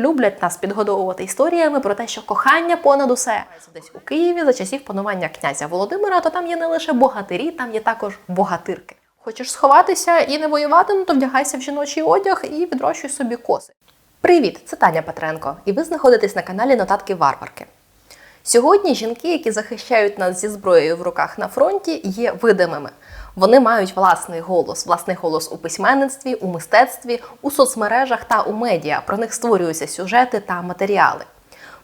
люблять нас підгодовувати історіями про те, що кохання понад усе десь у Києві за часів панування князя Володимира, то там є не лише богатирі, там є також богатирки. Хочеш сховатися і не воювати, ну то вдягайся в жіночий одяг і відрощуй собі коси. Привіт, це Таня Петренко, і ви знаходитесь на каналі Нотатки Варварки. Сьогодні жінки, які захищають нас зі зброєю в руках на фронті, є видимими. Вони мають власний голос, власний голос у письменництві, у мистецтві, у соцмережах та у медіа. Про них створюються сюжети та матеріали.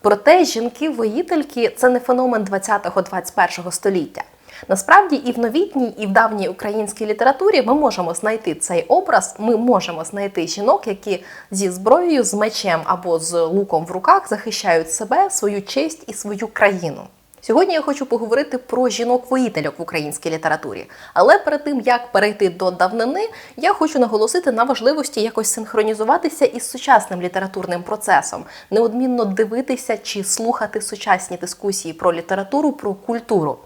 Проте жінки-воїтельки це не феномен 20-21 століття. Насправді і в новітній, і в давній українській літературі ми можемо знайти цей образ. Ми можемо знайти жінок, які зі зброєю, з мечем або з луком в руках захищають себе, свою честь і свою країну. Сьогодні я хочу поговорити про жінок-воїтельок в українській літературі. Але перед тим як перейти до давнини, я хочу наголосити на важливості якось синхронізуватися із сучасним літературним процесом, неодмінно дивитися чи слухати сучасні дискусії про літературу, про культуру.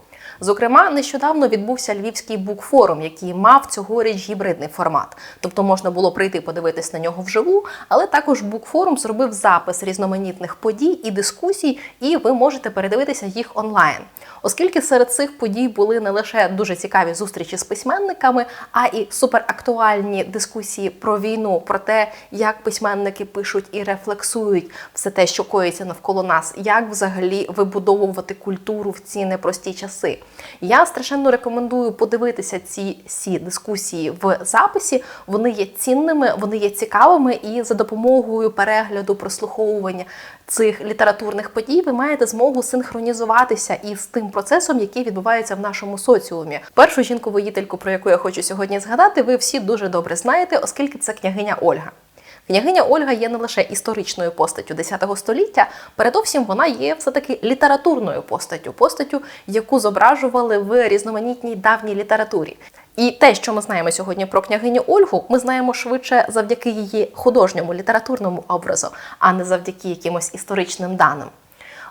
Зокрема, нещодавно відбувся львівський букфорум, який мав цьогоріч гібридний формат. Тобто можна було прийти подивитись на нього вживу, але також букфорум зробив запис різноманітних подій і дискусій, і ви можете передивитися їх онлайн. Оскільки серед цих подій були не лише дуже цікаві зустрічі з письменниками, а і суперактуальні дискусії про війну, про те, як письменники пишуть і рефлексують все те, що коїться навколо нас, як взагалі вибудовувати культуру в ці непрості часи. Я страшенно рекомендую подивитися ці всі дискусії в записі. Вони є цінними, вони є цікавими, і за допомогою перегляду, прослуховування цих літературних подій ви маєте змогу синхронізуватися із тим процесом, який відбувається в нашому соціумі. Першу жінку-воїтельку, про яку я хочу сьогодні згадати, ви всі дуже добре знаєте, оскільки це княгиня Ольга. Княгиня Ольга є не лише історичною постаттю X століття, передовсім вона є все-таки літературною постаттю, постаттю, яку зображували в різноманітній давній літературі. І те, що ми знаємо сьогодні про княгиню Ольгу, ми знаємо швидше завдяки її художньому літературному образу, а не завдяки якимось історичним даним.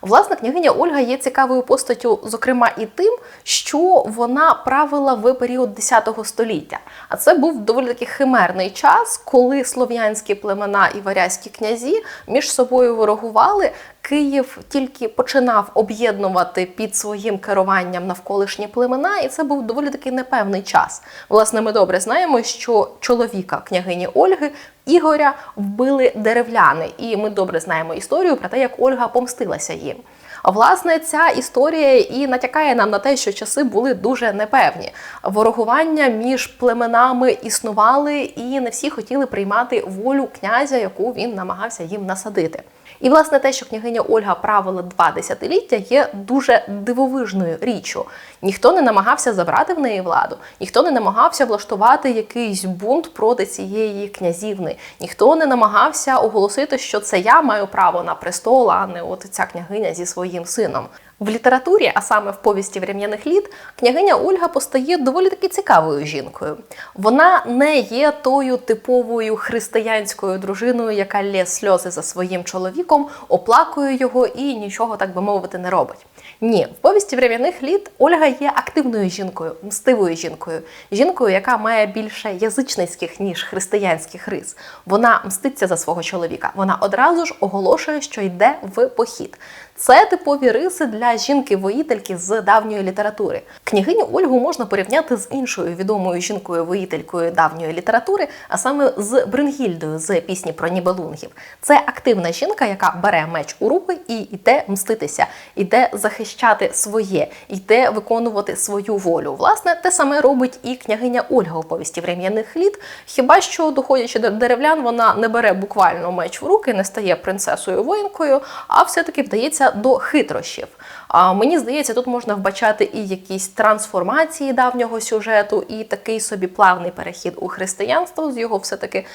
Власне, княгиня Ольга є цікавою постаттю, зокрема, і тим, що вона правила в період X століття. А це був доволі таки химерний час, коли слов'янські племена і варязькі князі між собою ворогували. Київ тільки починав об'єднувати під своїм керуванням навколишні племена, і це був доволі таки непевний час. Власне, ми добре знаємо, що чоловіка княгині Ольги Ігоря вбили деревляни, і ми добре знаємо історію про те, як Ольга помстилася їм. Власне, ця історія і натякає нам на те, що часи були дуже непевні. Ворогування між племенами існували, і не всі хотіли приймати волю князя, яку він намагався їм насадити. І власне те, що княгиня Ольга правила два десятиліття, є дуже дивовижною річчю. Ніхто не намагався забрати в неї владу, ніхто не намагався влаштувати якийсь бунт проти цієї князівни, ніхто не намагався оголосити, що це я маю право на престол, а не от ця княгиня зі своїм сином. В літературі, а саме в повісті врем'яних літ, княгиня Ольга постає доволі таки цікавою жінкою. Вона не є тою типовою християнською дружиною, яка лє сльози за своїм чоловіком, оплакує його і нічого, так би мовити, не робить. Ні, в повісті врем'яних літ Ольга є активною жінкою, мстивою жінкою, жінкою, яка має більше язичницьких ніж християнських рис. Вона мститься за свого чоловіка. Вона одразу ж оголошує, що йде в похід. Це типові риси для жінки-воїтельки з давньої літератури. Княгиню Ольгу можна порівняти з іншою відомою жінкою-воїтелькою давньої літератури, а саме з Брингільдою з пісні про Нібелунгів. Це активна жінка, яка бере меч у руки і йде мститися, йде захищати своє, йде виконувати свою волю. Власне, те саме робить і княгиня Ольга у повісті врем'яних літ. Хіба що, доходячи до деревлян, вона не бере буквально меч в руки, не стає принцесою воїнкою, а все-таки вдається до хитрощів. А мені здається, тут можна вбачати і якісь трансформації давнього сюжету, і такий собі плавний перехід у християнство з його все-таки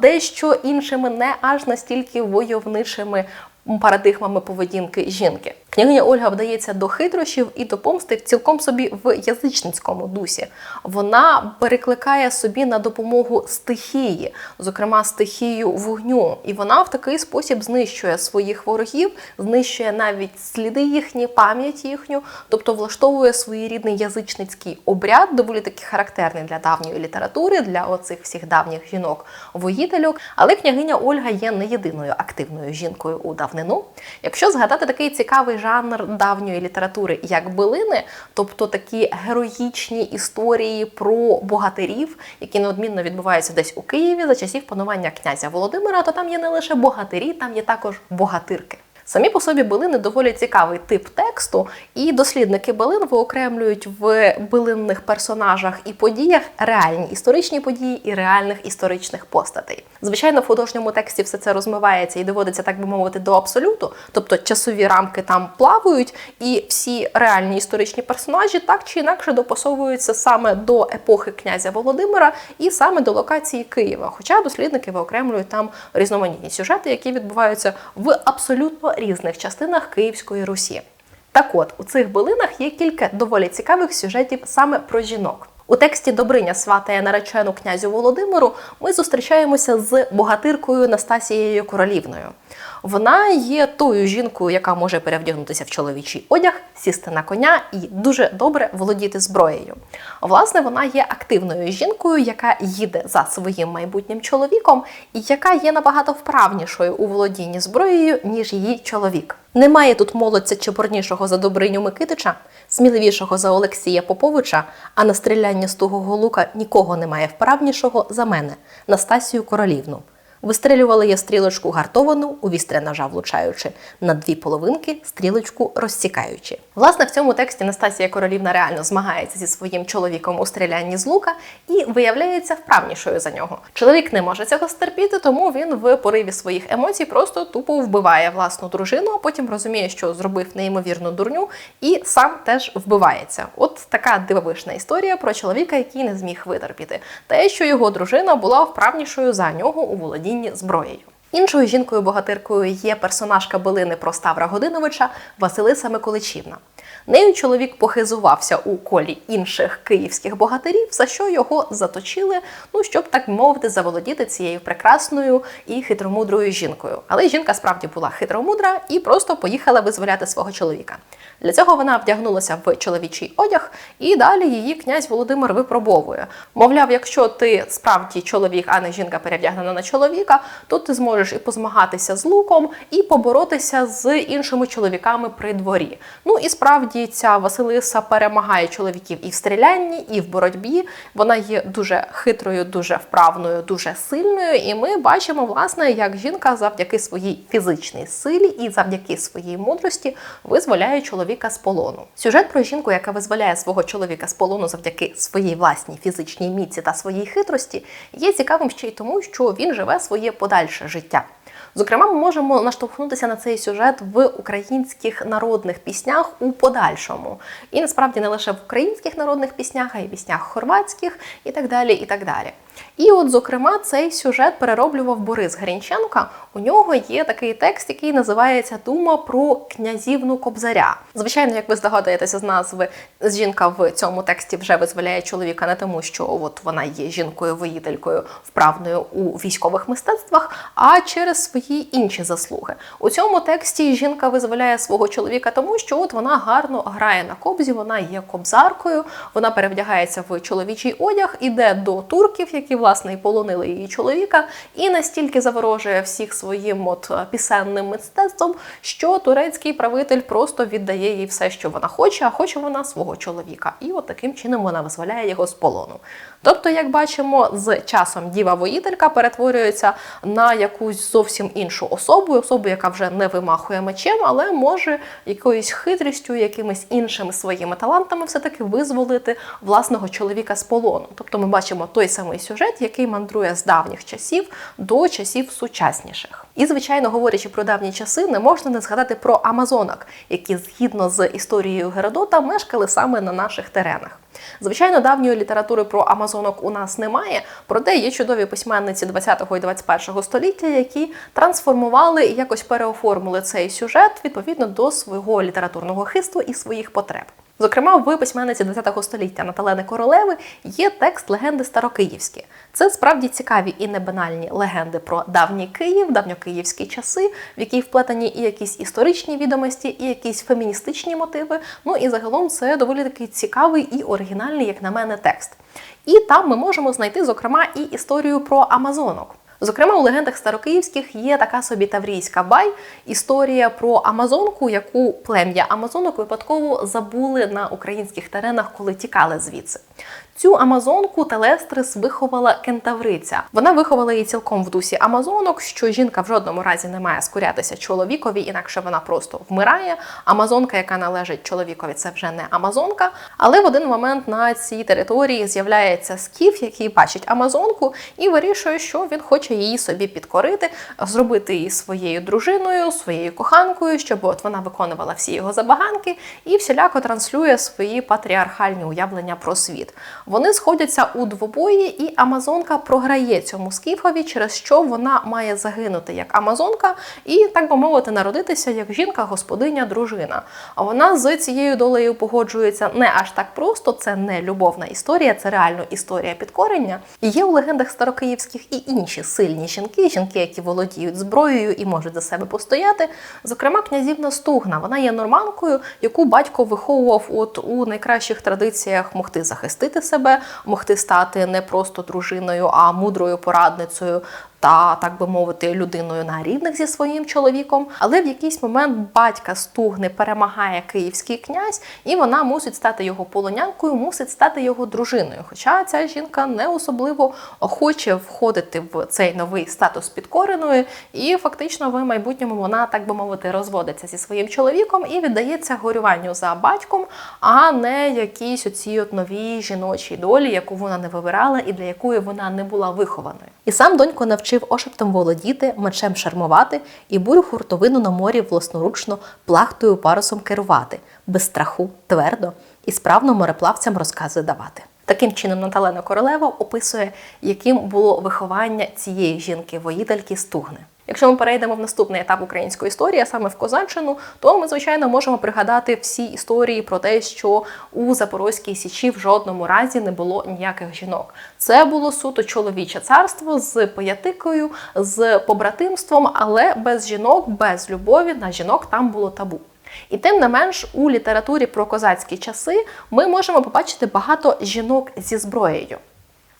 дещо іншими, не аж настільки войовничими. Парадигмами поведінки жінки. Княгиня Ольга вдається до хитрощів і до помсти цілком собі в язичницькому дусі. Вона перекликає собі на допомогу стихії, зокрема стихію вогню. І вона в такий спосіб знищує своїх ворогів, знищує навіть сліди їхні, пам'ять їхню, тобто влаштовує своєрідний язичницький обряд, доволі таки характерний для давньої літератури, для оцих всіх давніх жінок воїтельок. Але княгиня Ольга є не єдиною активною жінкою у давнину. Якщо згадати такий цікавий жанр давньої літератури, як билини, тобто такі героїчні історії про богатирів, які неодмінно відбуваються десь у Києві за часів панування князя Володимира, то там є не лише богатирі, там є також богатирки. Самі по собі билини доволі цікавий тип тексту, і дослідники билин виокремлюють в билинних персонажах і подіях реальні історичні події і реальних історичних постатей. Звичайно, в художньому тексті все це розмивається і доводиться, так би мовити, до абсолюту, тобто часові рамки там плавають, і всі реальні історичні персонажі так чи інакше допасовуються саме до епохи князя Володимира і саме до локації Києва. Хоча дослідники виокремлюють там різноманітні сюжети, які відбуваються в абсолютно різних частинах Київської Русі. Так от, у цих билинах є кілька доволі цікавих сюжетів саме про жінок. У тексті Добриня сватає наречену князю Володимиру ми зустрічаємося з богатиркою Настасією Королівною. Вона є тою жінкою, яка може перевдягнутися в чоловічий одяг, сісти на коня і дуже добре володіти зброєю. Власне, вона є активною жінкою, яка їде за своїм майбутнім чоловіком, і яка є набагато вправнішою у володінні зброєю, ніж її чоловік. Немає тут молодця чепурнішого за Добриню Микитича, сміливішого за Олексія Поповича, а на стріляння з тугого лука нікого немає вправнішого за мене, Настасію Королівну. Вистрілювала я стрілочку гартовану, у вістря ножа влучаючи, на дві половинки стрілочку розсікаючи. Власне, в цьому тексті Настасія Королівна реально змагається зі своїм чоловіком у стрілянні з лука і виявляється вправнішою за нього. Чоловік не може цього стерпіти, тому він в пориві своїх емоцій просто тупо вбиває власну дружину, а потім розуміє, що зробив неймовірну дурню, і сам теж вбивається. От така дивовижна історія про чоловіка, який не зміг витерпіти, те, що його дружина була вправнішою за нього у володінні зброєю. Іншою жінкою-богатиркою є персонажка билини про Ставра Годиновича Василиса Миколичівна. Нею чоловік похизувався у колі інших київських богатирів, за що його заточили, ну щоб так мовити, заволодіти цією прекрасною і хитромудрою жінкою. Але жінка справді була хитромудра і просто поїхала визволяти свого чоловіка. Для цього вона вдягнулася в чоловічий одяг, і далі її князь Володимир випробовує. Мовляв, якщо ти справді чоловік, а не жінка перевдягнена на чоловіка, то ти зможеш і позмагатися з луком, і поборотися з іншими чоловіками при дворі. Ну і справді ця Василиса перемагає чоловіків і в стрілянні, і в боротьбі. Вона є дуже хитрою, дуже вправною, дуже сильною. І ми бачимо, власне, як жінка завдяки своїй фізичній силі і завдяки своїй мудрості визволяє чоловіка з полону. Сюжет про жінку, яка визволяє свого чоловіка з полону завдяки своїй власній фізичній міці та своїй хитрості, є цікавим ще й тому, що він живе своє подальше життя. 시작. Зокрема, ми можемо наштовхнутися на цей сюжет в українських народних піснях у подальшому. І насправді не лише в українських народних піснях, а й піснях хорватських і так далі. І так далі. І от, зокрема, цей сюжет перероблював Борис Грінченка. У нього є такий текст, який називається Дума про князівну Кобзаря. Звичайно, як ви здогадуєтеся з назви, жінка в цьому тексті вже визволяє чоловіка не тому, що от вона є жінкою-воїтелькою вправною у військових мистецтвах, а через свої інші заслуги. У цьому тексті жінка визволяє свого чоловіка, тому що от вона гарно грає на кобзі, вона є кобзаркою, вона перевдягається в чоловічий одяг, іде до турків, які власне і полонили її чоловіка, і настільки заворожує всіх своїм от пісенним мистецтвом, що турецький правитель просто віддає їй все, що вона хоче, а хоче вона свого чоловіка. І от таким чином вона визволяє його з полону. Тобто, як бачимо, з часом діва-воїтелька перетворюється на якусь зовсім іншу особу, особу, яка вже не вимахує мечем, але може якоюсь хитрістю, якимись іншими своїми талантами все-таки визволити власного чоловіка з полону. Тобто ми бачимо той самий сюжет, який мандрує з давніх часів до часів сучасніших. І, звичайно, говорячи про давні часи, не можна не згадати про амазонок, які згідно з історією Геродота мешкали саме на наших теренах. Звичайно, давньої літератури про амазонок у нас немає, проте є чудові письменниці 20 і 21 століття, які трансформували і якось переоформили цей сюжет відповідно до свого літературного хисту і своїх потреб. Зокрема, в письменниці ХХ століття Наталени Королеви є текст легенди Старокиївські. Це справді цікаві і небанальні легенди про давній Київ, давньокиївські часи, в які вплетені і якісь історичні відомості, і якісь феміністичні мотиви. Ну і загалом це доволі такий цікавий і оригінальний, як на мене, текст. І там ми можемо знайти, зокрема, і історію про Амазонок. Зокрема, у легендах старокиївських є така собі таврійська бай, історія про Амазонку, яку плем'я Амазонок випадково забули на українських теренах, коли тікали звідси. Цю Амазонку Телестрис виховала кентавриця. Вона виховала її цілком в дусі Амазонок, що жінка в жодному разі не має скорятися чоловікові, інакше вона просто вмирає. Амазонка, яка належить чоловікові, це вже не Амазонка. Але в один момент на цій території з'являється скіф, який бачить Амазонку, і вирішує, що він хоче її собі підкорити, зробити її своєю дружиною, своєю коханкою, щоб от вона виконувала всі його забаганки і всіляко транслює свої патріархальні уявлення про світ. Вони сходяться у двобої, і Амазонка програє цьому скіфові, через що вона має загинути як Амазонка і, так би мовити, народитися як жінка, господиня, дружина. А вона з цією долею погоджується не аж так просто. Це не любовна історія, це реально історія підкорення. І є у легендах старокиївських і інші сильні жінки, жінки, які володіють зброєю і можуть за себе постояти. Зокрема, князівна Стугна. Вона є норманкою, яку батько виховував от у найкращих традиціях могти захистити себе, могти стати не просто дружиною, а мудрою порадницею. Та, так би мовити, людиною на рівних зі своїм чоловіком. Але в якийсь момент батька стугни перемагає київський князь, і вона мусить стати його полонянкою, мусить стати його дружиною. Хоча ця жінка не особливо хоче входити в цей новий статус підкореної, і фактично в майбутньому вона, так би мовити, розводиться зі своїм чоловіком і віддається горюванню за батьком, а не якійсь оцій от новій жіночій долі, яку вона не вибирала і для якої вона не була вихованою. І сам донько навчив ошептом володіти, мечем шармувати і бурю хуртовину на морі власноручно плахтою парусом керувати, без страху, твердо і справно мореплавцям розкази давати. Таким чином, Наталена Королева описує, яким було виховання цієї жінки-воїтельки Стугни. Якщо ми перейдемо в наступний етап української історії, а саме в Козаччину, то ми, звичайно, можемо пригадати всі історії про те, що у Запорозькій Січі в жодному разі не було ніяких жінок. Це було суто чоловіче царство з поятикою, з побратимством, але без жінок, без любові на жінок там було табу. І тим не менш, у літературі про козацькі часи ми можемо побачити багато жінок зі зброєю.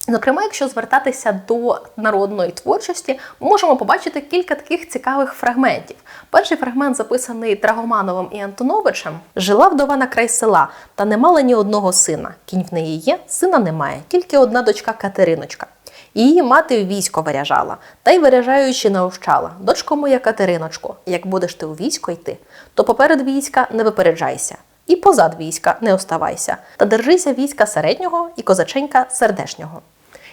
Зокрема, якщо звертатися до народної творчості, ми можемо побачити кілька таких цікавих фрагментів. Перший фрагмент записаний Драгомановим і Антоновичем: жила вдова на край села, та не мала ні одного сина. Кінь в неї є, сина немає, тільки одна дочка Катериночка. Її мати в військо виряжала, та й виряжаючи наущала. Дочко моя Катериночко, як будеш ти у військо йти, то поперед війська не випереджайся. І позад війська не оставайся, та держися війська середнього і козаченька сердешнього.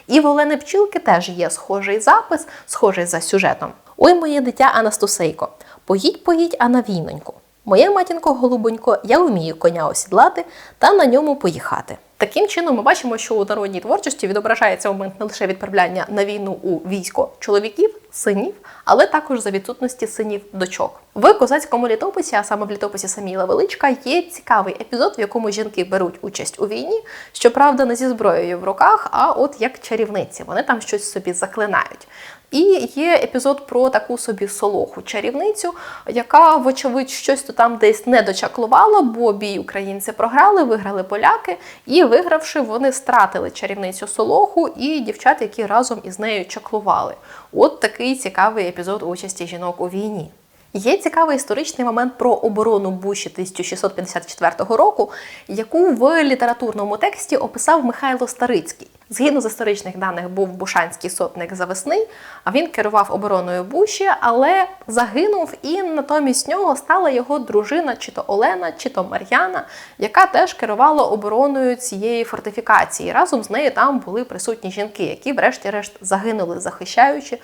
І в Олени Пчілки теж є схожий запис, схожий за сюжетом. Ой, моє дитя Анастасейко, поїдь, поїдь, а на війноньку. Моє матінко голубонько, я вмію коня осідлати та на ньому поїхати. Таким чином, ми бачимо, що у народній творчості відображається момент не лише відправляння на війну у військо чоловіків, синів, але також за відсутності синів дочок. В козацькому літописі, а саме в літописі Саміла Величка, є цікавий епізод, в якому жінки беруть участь у війні, щоправда, не зі зброєю в руках, а от як чарівниці. Вони там щось собі заклинають. І є епізод про таку собі солоху чарівницю, яка, вочевидь, щось то там десь не дочаклувала, бо бій українці програли, виграли поляки, і вигравши, вони стратили чарівницю солоху і дівчат, які разом із нею чаклували. От такий цікавий епізод участі жінок у війні. Є цікавий історичний момент про оборону Буші 1654 року, яку в літературному тексті описав Михайло Старицький. Згідно з історичних даних, був Бушанський сотник Завесний, а він керував обороною Буші, але загинув, і натомість нього стала його дружина, чи то Олена, чи то Мар'яна, яка теж керувала обороною цієї фортифікації. Разом з нею там були присутні жінки, які, врешті-решт, загинули, захищаючи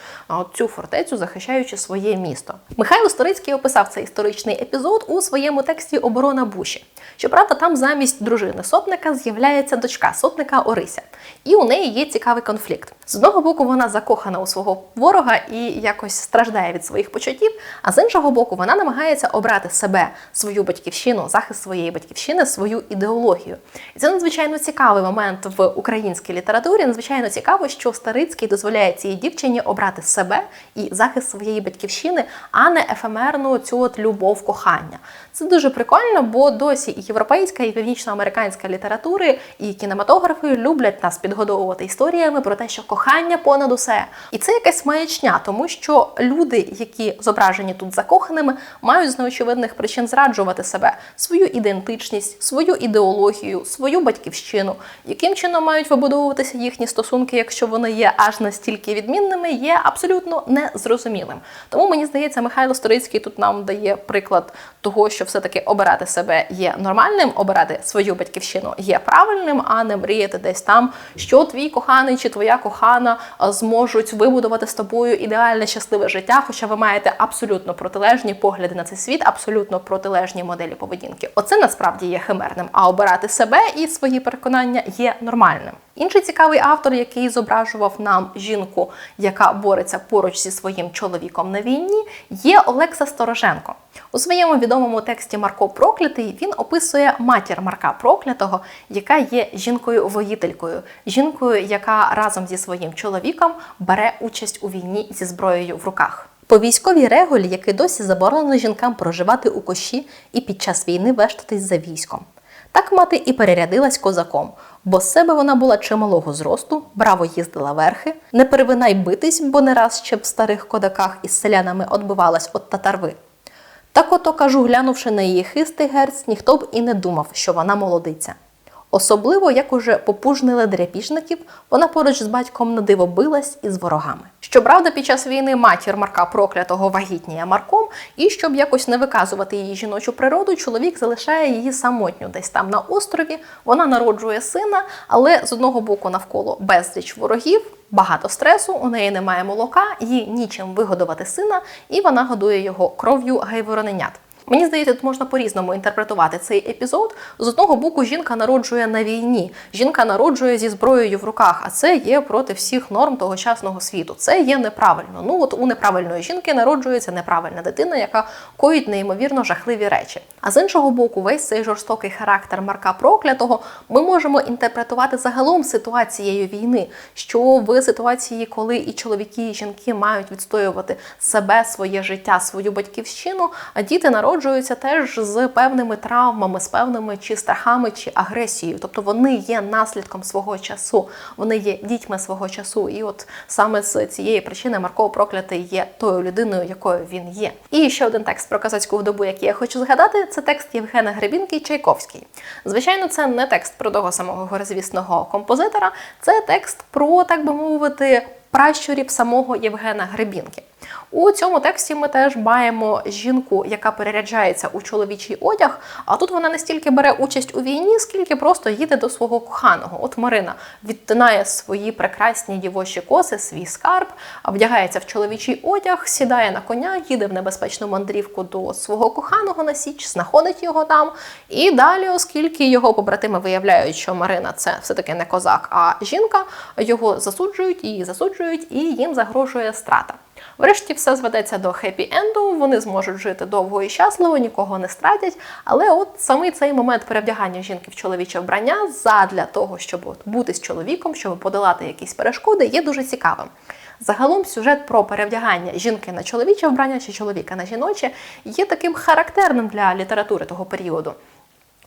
цю фортецю, захищаючи своє місто. Михайло Сторицький описав цей історичний епізод у своєму тексті Оборона Буші. Щоправда, там замість дружини сотника з'являється дочка сотника Орися, і у неї є цікавий конфлікт. З одного боку, вона закохана у свого ворога і якось страждає від своїх почуттів. А з іншого боку, вона намагається обрати себе, свою батьківщину, захист своєї батьківщини, свою ідеологію. І це надзвичайно цікавий момент в українській літературі. Надзвичайно цікаво, що Старицький дозволяє цій дівчині обрати себе і захист своєї батьківщини, а не ефемерну цю от любов кохання. Це дуже прикольно, бо досі і європейська, і північноамериканська літератури, і кінематографи люблять нас підгодовувати історіями про те, що кохання понад усе. І це якась маячня, тому що люди, які зображені тут закоханими, мають з неочевидних причин зраджувати себе, свою ідентичність, свою ідеологію, свою батьківщину. Яким чином мають вибудовуватися їхні стосунки, якщо вони є аж настільки відмінними, є абсолютно незрозумілим. Тому мені здається, Михайло Сторицький тут нам дає приклад того, що все-таки обирати себе є нормальним, обирати свою батьківщину є правильним, а не мріяти десь там, що твій коханий чи твоя кохана зможуть вибудувати з тобою ідеальне щасливе життя, хоча ви маєте абсолютно протилежні погляди на цей світ, абсолютно протилежні моделі поведінки. Оце насправді є химерним. А обирати себе і свої переконання є нормальним. Інший цікавий автор, який зображував нам жінку, яка бореться поруч зі своїм чоловіком на війні, є Олекса Стороженко. У своєму відомому тексті Марко Проклятий він описує матір Марка Проклятого, яка є жінкою-воїтелькою, жінкою, яка разом зі своїм чоловіком бере участь у війні зі зброєю в руках. По військовій регулі, який досі заборонено жінкам проживати у кощі і під час війни вештатись за військом. Так мати і перерядилась козаком, бо з себе вона була чималого зросту, браво їздила верхи, не перевинай битись, бо не раз ще в старих кодаках із селянами отбивалась от татарви. Так ото, кажу, глянувши на її хистий герць, ніхто б і не думав, що вона молодиця. Особливо, як уже попужнили дряпіжників, вона поруч з батьком на билась із ворогами. Щоправда, під час війни матір Марка проклятого вагітніє Марком, і щоб якось не виказувати її жіночу природу, чоловік залишає її самотню десь там на острові. Вона народжує сина, але з одного боку навколо безліч ворогів. Багато стресу, у неї немає молока, їй нічим вигодувати сина, і вона годує його кров'ю гайвороненят. Мені здається, тут можна по-різному інтерпретувати цей епізод. З одного боку, жінка народжує на війні, жінка народжує зі зброєю в руках, а це є проти всіх норм тогочасного світу. Це є неправильно. Ну от у неправильної жінки народжується неправильна дитина, яка коїть неймовірно жахливі речі. А з іншого боку, весь цей жорстокий характер Марка Проклятого ми можемо інтерпретувати загалом ситуацією війни, що в ситуації, коли і чоловіки, і жінки мають відстоювати себе, своє життя, свою батьківщину, а діти народжуються народжуються теж з певними травмами, з певними чи страхами, чи агресією. Тобто вони є наслідком свого часу, вони є дітьми свого часу. І от саме з цієї причини Марко Проклятий є тою людиною, якою він є. І ще один текст про козацьку вдобу, який я хочу згадати, це текст Євгена Гребінки Чайковський. Звичайно, це не текст про того самого горизвісного композитора, це текст про, так би мовити, пращурів самого Євгена Гребінки. У цьому тексті ми теж маємо жінку, яка переряджається у чоловічий одяг. А тут вона не стільки бере участь у війні, скільки просто їде до свого коханого. От Марина відтинає свої прекрасні дівочі коси, свій скарб, вдягається в чоловічий одяг, сідає на коня, їде в небезпечну мандрівку до свого коханого на січ, знаходить його там. І далі, оскільки його побратими виявляють, що Марина це все-таки не козак, а жінка, його засуджують, її засуджують, і їм загрожує страта. Врешті все зведеться до хеппі-енду, вони зможуть жити довго і щасливо, нікого не стратять. Але от саме цей момент перевдягання жінки в чоловіче вбрання задля того, щоб от бути з чоловіком, щоб подолати якісь перешкоди, є дуже цікавим. Загалом сюжет про перевдягання жінки на чоловіче вбрання чи чоловіка на жіноче є таким характерним для літератури того періоду.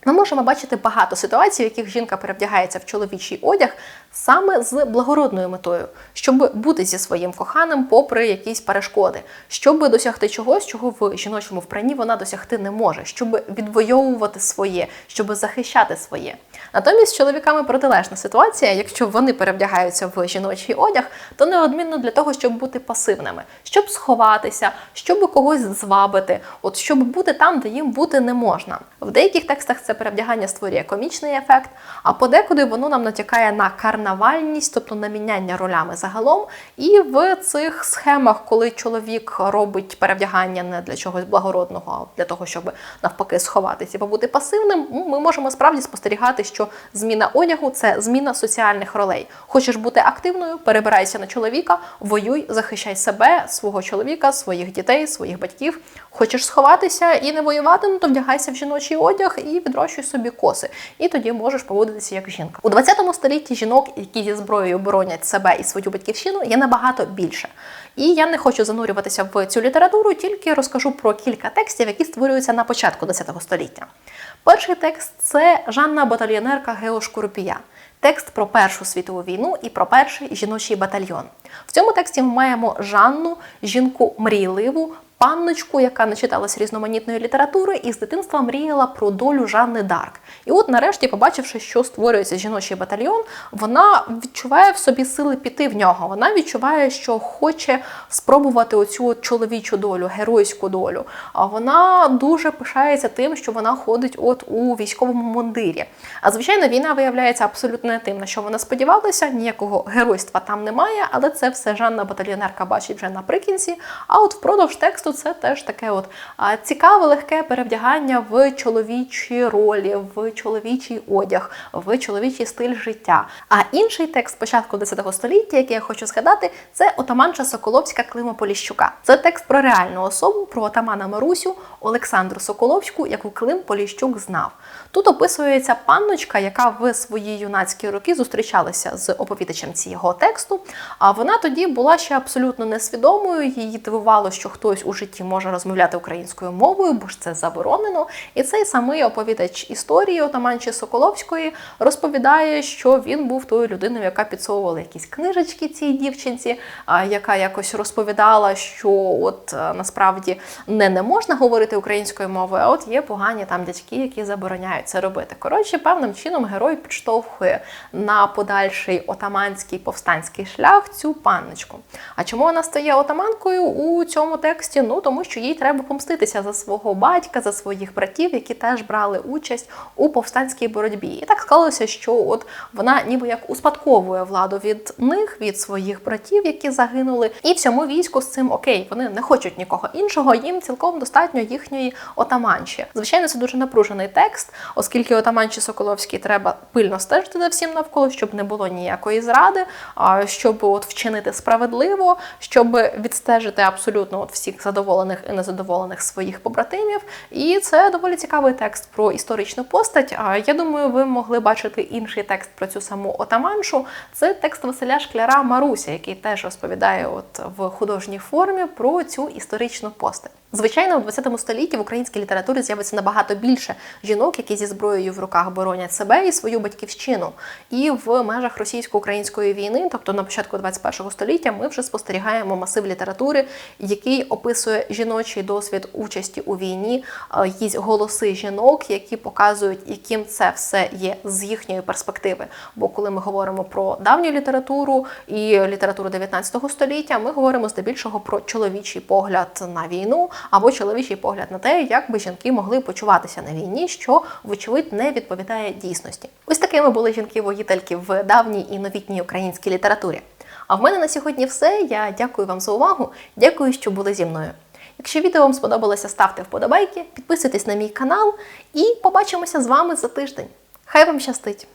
Ми можемо бачити багато ситуацій, в яких жінка перевдягається в чоловічий одяг саме з благородною метою, щоб бути зі своїм коханим, попри якісь перешкоди, щоб досягти чогось, чого в жіночому вбранні вона досягти не може, щоб відвоювати своє, щоб захищати своє. Натомість з чоловіками протилежна ситуація, якщо вони перевдягаються в жіночий одяг, то неодмінно для того, щоб бути пасивними, щоб сховатися, щоб когось звабити, от щоб бути там, де їм бути не можна. В деяких текстах це це перевдягання створює комічний ефект, а подекуди воно нам натякає на карнавальність, тобто на міняння ролями загалом. І в цих схемах, коли чоловік робить перевдягання не для чогось благородного, а для того, щоб навпаки сховатися і побути пасивним, ми можемо справді спостерігати, що зміна одягу це зміна соціальних ролей. Хочеш бути активною, перебирайся на чоловіка, воюй, захищай себе, свого чоловіка, своїх дітей, своїх батьків. Хочеш сховатися і не воювати, ну то вдягайся в жіночий одяг і відрощуй собі коси. І тоді можеш поводитися як жінка. У 20 столітті жінок, які зі зброєю боронять себе і свою батьківщину, є набагато більше. І я не хочу занурюватися в цю літературу, тільки розкажу про кілька текстів, які створюються на початку ХХ століття. Перший текст це Жанна Батальйонерка Гео Шкурпія. Текст про Першу світову війну і про перший жіночий батальйон. В цьому тексті ми маємо Жанну, жінку мрійливу, панночку, яка начиталась різноманітної літератури і з дитинства мріяла про долю Жанни Дарк. І от, нарешті, побачивши, що створюється жіночий батальйон, вона відчуває в собі сили піти в нього. Вона відчуває, що хоче спробувати оцю чоловічу долю, геройську долю. А вона дуже пишається тим, що вона ходить от у військовому мундирі. А звичайно, війна виявляється абсолютно не тим, на що вона сподівалася. Ніякого геройства там немає, але це все Жанна батальйонерка бачить вже наприкінці. А от впродовж тексту це теж таке от цікаве, легке перевдягання в чоловічі ролі, в чоловічий одяг, в чоловічий стиль життя. А інший текст початку X століття, який я хочу згадати, це отаманша Соколовська Клима Поліщука. Це текст про реальну особу, про отамана Марусю Олександру Соколовську, яку Клим Поліщук знав. Тут описується панночка, яка в свої юнацькі роки зустрічалася з оповідачем цього тексту. А вона тоді була ще абсолютно несвідомою. Її дивувало, що хтось у житті може розмовляти українською мовою, бо ж це заборонено. І цей самий оповідач історії отаманчі Соколовської розповідає, що він був тою людиною, яка підсовувала якісь книжечки цій дівчинці, яка якось розповідала, що от е, насправді не, не можна говорити українською мовою, а от є погані там дядьки, які забороняють це робити. Коротше, певним чином герой підштовхує на подальший отаманський повстанський шлях цю панночку. А чому вона стає отаманкою у цьому тексті? Ну тому що їй треба помститися за свого батька, за своїх братів, які теж брали участь у повстанській боротьбі. І так склалося, що от вона ніби як успадковує владу від них, від своїх братів, які загинули. І всьому війську з цим окей, вони не хочуть нікого іншого, їм цілком достатньо їхньої отаманші. Звичайно, це дуже напружений текст, оскільки отаманші Соколовській треба пильно стежити за всім навколо, щоб не було ніякої зради, щоб от вчинити справедливо, щоб відстежити абсолютно от всіх задоволених і незадоволених своїх побратимів. І це доволі цікавий текст про історичну постать. Я думаю, ви могли бачити інший текст про цю саму отаманшу. Це текст Василя Шкляра Маруся, який теж розповідає от в художній формі про цю історичну постать. Звичайно, в 20 столітті в українській літературі з'явиться набагато більше жінок, які зі зброєю в руках боронять себе і свою батьківщину. І в межах російсько-української війни, тобто на початку 21 століття, ми вже спостерігаємо масив літератури, який описує жіночий досвід участі у війні, якісь голоси жінок, які показують, яким це все є з їхньої перспективи. Бо коли ми говоримо про давню літературу і літературу 19 століття, ми говоримо здебільшого про чоловічий погляд на війну або чоловічий погляд на те, як би жінки могли почуватися на війні, що, вочевидь, не відповідає дійсності. Ось такими були жінки-воїтельки в давній і новітній українській літературі. А в мене на сьогодні все. Я дякую вам за увагу. Дякую, що були зі мною. Якщо відео вам сподобалося, ставте вподобайки, підписуйтесь на мій канал і побачимося з вами за тиждень. Хай вам щастить!